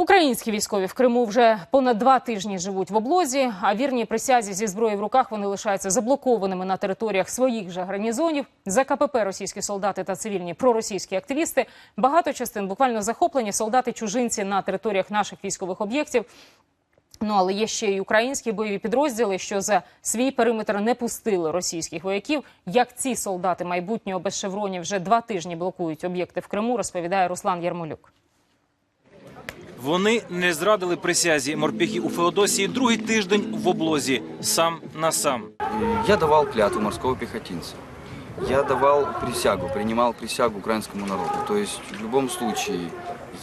Українські військові в Криму вже понад два тижні живуть в облозі, а вірні присязі зі зброєю в руках вони лишаються заблокованими на територіях своїх же гарнізонів. За КПП російські солдати та цивільні проросійські активісти. Багато частин буквально захоплені солдати-чужинці на територіях наших військових об'єктів. Ну але є ще й українські бойові підрозділи, що за свій периметр не пустили російських вояків. Як ці солдати майбутнього без шевронів вже два тижні блокують об'єкти в Криму, розповідає Руслан Ярмолюк. Вони не зрадили присязі морпіхи у Феодосії другий тиждень в облозі сам на сам. Я давав клятву морського піхотинця. Я давал присягу, принимал присягу украинскому народу. То есть в любом случае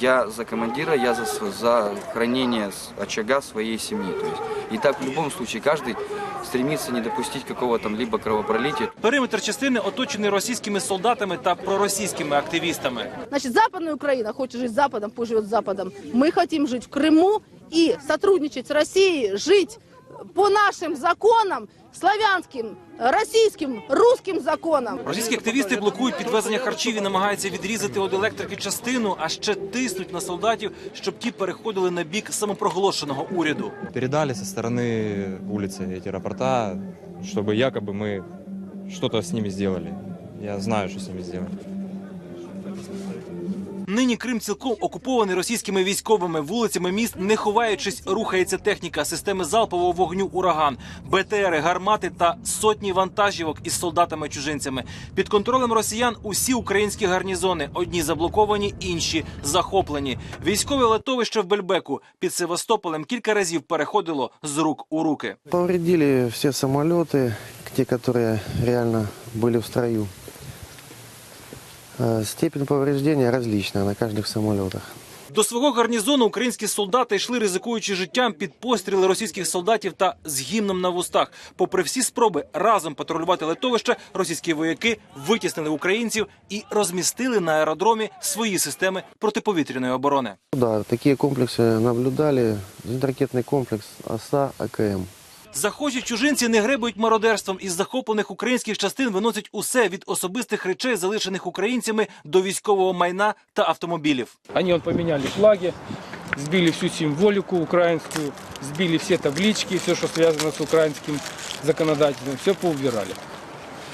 я за командира, я за, св- за хранение с- очага своей семьи. То есть, и так в любом случае каждый стремится не допустить какого-то либо кровопролития, Периметр частини оточений російськими солдатами та проросійськими активістами. Значит, Западная Украина хочет жить с Западом, пусть живет с Западом. Мы хотим жить в Крыму и сотрудничать с Россией, жить по нашим законам, славянским, российским, русским законам. Російські активісти блокують підвезення харчів і намагаються відрізати від електрики частину, а ще тиснуть на солдатів, щоб ті переходили на бік самопроголошеного уряду. передали со стороны улицы эти рапорта, чтобы якобы мы что-то с ними сделали. Я знаю, что с ними сделали. Нині Крим цілком окупований російськими військовими. Вулицями міст, не ховаючись, рухається техніка, системи залпового вогню ураган, БТРи, гармати та сотні вантажівок із солдатами-чужинцями. Під контролем росіян усі українські гарнізони. Одні заблоковані, інші захоплені. Військове летовище в Бельбеку під Севастополем кілька разів переходило з рук у руки. Повредили все самолеты, те, которые реально были в строю. Э, Степень повреждения различная на каждых самолетах. До свого гарнізону українські солдати йшли, ризикуючи життям під постріли російських солдатів та з гімном на вустах. Попри всі спроби разом патрулювати литовище, російські вояки витіснили українців і розмістили на аеродромі свої системи протиповітряної оборони. Да, такие комплексы наблюдали. Зенитно-ракетный комплекс ОСА, АКМ. Захожі чужинці не гребують мародерством. Із захоплених українських частин виносять усе від особистих речей, залишених українцями, до військового майна та автомобілів. Вони поміняли флаги, збили всю символіку українську, збили всі таблички, все, що зв'язано з українським законодавством, все поубирали.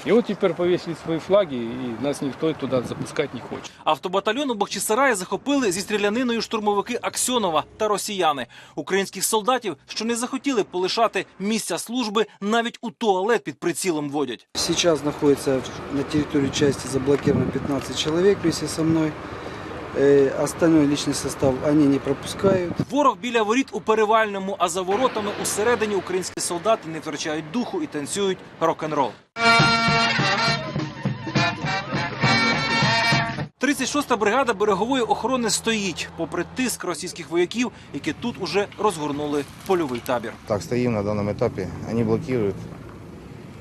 И вот теперь повесили свои флаги, и нас никто туда запускать не хочет. Автобатальйон у Бахчисараї захопили зі стріляниною штурмовики Аксьонова та росіяни. Українських солдатів, що не захотіли полишати місця служби, навіть у туалет під прицілом водять. Сейчас находится в- на территории части заблокировано 15 человек вместе со мной. Э, Остальной личный состав они не пропускают. Ворог біля воріт у перевальному, а за воротами усередині українські солдати не втрачають духу і танцюють рок-н-рол. 36-та бригада берегової охорони стоїть, попри тиск російських вояків, які тут уже розгорнули польовий табір. Так, стоим на данном этапе. Они блокируют,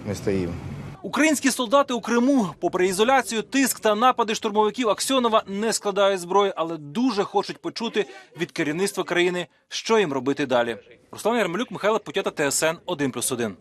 мы стоим. Українські солдати у Криму, попри ізоляцію, тиск та напади штурмовиків Аксьонова, не складають зброї, але дуже хочуть почути від керівництва країни, що їм робити далі. Руслан Ярмолюк, Михайло Путята, ТСН 1+,1.